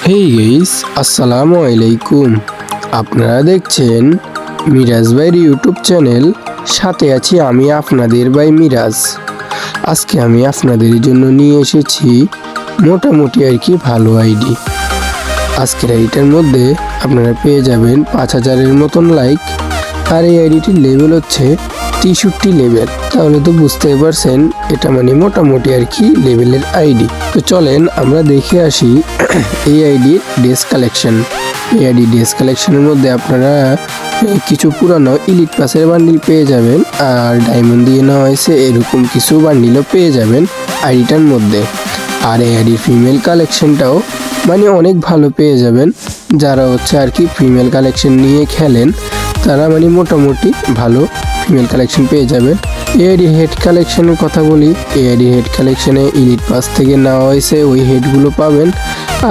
হেই guys আসসালামু আলাইকুম আপনারা দেখছেন মিরাজ ভাইয়ের ইউটিউব চ্যানেল সাথে আছি আমি আপনাদের ভাই মিরাজ আজকে আমি আপনাদের জন্য নিয়ে এসেছি মোটামুটি আর কি ভালো আইডি আজকের আইডিটার মধ্যে আপনারা পেয়ে যাবেন পাঁচ হাজারের মতন লাইক আর এই আইডিটির লেভেল হচ্ছে তেষট্টি লেভেল তাহলে তো বুঝতেই পারছেন, এটা মানে মোটামুটি আর কি লেভেলের আইডি তো চলেন আমরা দেখে আসি এই আইডি ডেস কালেকশন। এই আইডি ডেস কালেকশনের মধ্যে আপনারা কিছু পুরানো ইলিট পাসের বান্ডিল পেয়ে যাবেন, আর ডায়মন্ড দিয়ে নেওয়া হয়েছে এরকম কিছু বান্ডিলও পেয়ে যাবেন আইডিটার মধ্যে। আর এই আইডির ফিমেল কালেকশনটাও মানে অনেক ভালো পেয়ে যাবেন। যারা হচ্ছে আর কি ফিমেল কালেকশন নিয়ে খেলেন, তারা মানে মোটামুটি ভালো ফিমেল কালেকশন পেয়ে যাবেন। এআইডি হেড কালেকশনের কথা বলি এআইডি হেড কালেকশনে ইলিট পাস থেকে নেওয়া হয়েছে, ওই হেডগুলো পাবেন।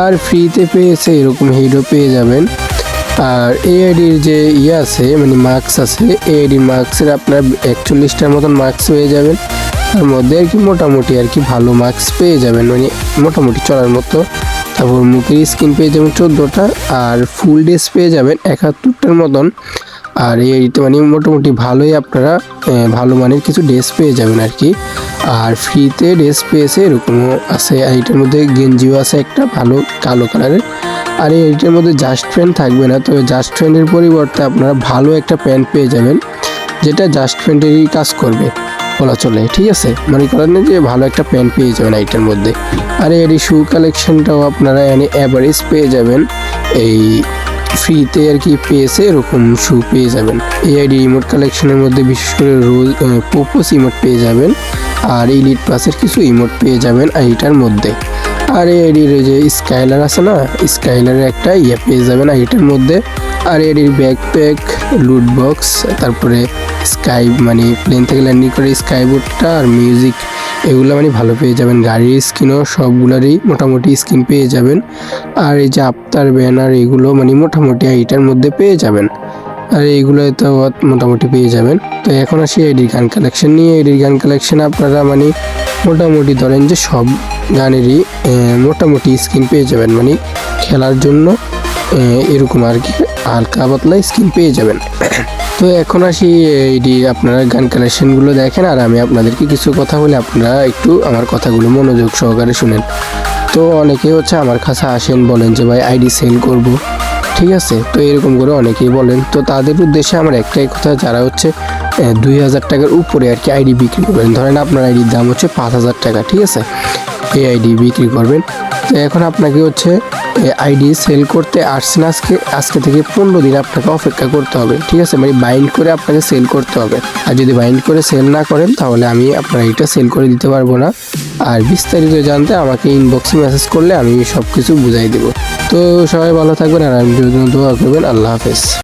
আর ফ্রিতে পেয়েছে এরকম হেডও পেয়ে যাবেন। আর এআইডির যে ইয়ে আছে মানে মার্কস আছে এআইডি মার্কসের আপনার একচল্লিশটার মতন মার্কস পেয়ে যাবেন। তার মধ্যে আর কি মোটামুটি আর কি ভালো মার্কস পেয়ে যাবেন মানে মোটামুটি চলার মতো। তারপর মুখের স্কিন পেয়ে যাবেন চোদ্দোটা, আর ফুল ড্রেস পেয়ে যাবেন একাত্তরটার মতন। আর এইটা মানে মোটামুটি ভালোই আপনারা ভালো মানের কিছু ড্রেস পেয়ে যাবেন আর কি আর ফ্রিতে ড্রেস পেয়েছে, এরকমও আছে। আর এটার মধ্যে গেঞ্জিও আছে একটা, ভালো কালো কালারের। আর এইটার মধ্যে জাস্ট প্যান্ট থাকবে না, তবে জাস্ট প্যান্টের পরিবর্তে আপনারা ভালো একটা প্যান্ট পেয়ে যাবেন, যেটা জাস্ট প্যান্টেরই কাজ করবে, বলা চলে, ঠিক আছে? মনে করেন যে ভালো একটা প্যান্ট পেয়ে যাবেন এইটার মধ্যে। আর এর শু কালেকশনটাও আপনারা অ্যাভারেজ পেয়ে যাবেন, এই ফ্রিতে আর কি পেয়েছে এরকম শু পেয়ে যাবেন। এআইডি ইমোট কালেকশনের মধ্যে বিশেষ করে রোজ পোপোস ইমোট পেয়ে যাবেন। আর ইলিট পাসের কিছু ইমোট পেয়ে যাবেন এইটার মধ্যে। আর এডির যে স্কাইলার আছে না, স্কাইলারের একটা ইয়ে পেয়ে যাবেন এইটার মধ্যে। আর এডির ব্যাকপ্যাক লুট বক্স তারপরে স্কাই মানে প্লেন থেকে ল্যান্ডিং করে স্কাই বোর্ডটা আর মিউজিক এগুলো মানে ভালো পেয়ে যাবেন। গাড়ির স্কিনও সবগুলোরই মোটামুটি স্কিন পেয়ে যাবেন। আর এই যে আফতার ব্যানার এগুলো মানে মোটামুটি এইটার মধ্যে পেয়ে যাবেন। আর এইগুলো তো মোটামুটি পেয়ে যাবেন। তো এখন আসি এডির গান কালেকশন নিয়ে। এডির গান কালেকশন আপনারা মানে মোটামুটি ধরেন যে সব গানেরই মোটামুটি স্কিন পেয়ে যাবেন। মানে খেলার জন্য এরকম আর কি হালকা পাতলা স্কিন পেয়ে যাবেন। তো এখন আসি এইটি আপনারা গান কালেকশনগুলো দেখেন। আর আমি আপনাদেরকে কিছু কথা বলে, আপনারা একটু আমার কথাগুলো মনোযোগ সহকারে শুনেন। তো অনেকে হচ্ছে আমার কাছে আসেন, বলেন যে, ভাই, আইডি সেল করব। ঠিক আছে, তো এরকম করে অনেকেই বলেন। তো তাদের উদ্দেশ্যে আমার একটাই কথা, যারা হচ্ছে দুই হাজার টাকার উপরে আর কি আইডি বিক্রি করবেন। ধরেন আপনার আইডির দাম হচ্ছে পাঁচ হাজার টাকা, ঠিক আছে? এই আইডি বিক্রি করবেন। তো এখন আপনাকে হচ্ছে আইডি সেল করতে আসছেন আজকে আজকে থেকে পনেরো দিন আপনাকে অপেক্ষা করতে হবে, ঠিক আছে? মানে বাইন্ড করে আপনাকে সেল করতে হবে। আর যদি বাইন্ড করে সেল না করেন, তাহলে আমি আপনার এটা সেল করে দিতে পারব না। আর বিস্তারিত জানতে আমাকে ইনবক্সে মেসেজ করলে আমি সব কিছু বুঝাই দেবো। তো সবাই ভালো থাকবেন আর আমি দোয়া করবেন। আল্লাহ হাফেজ।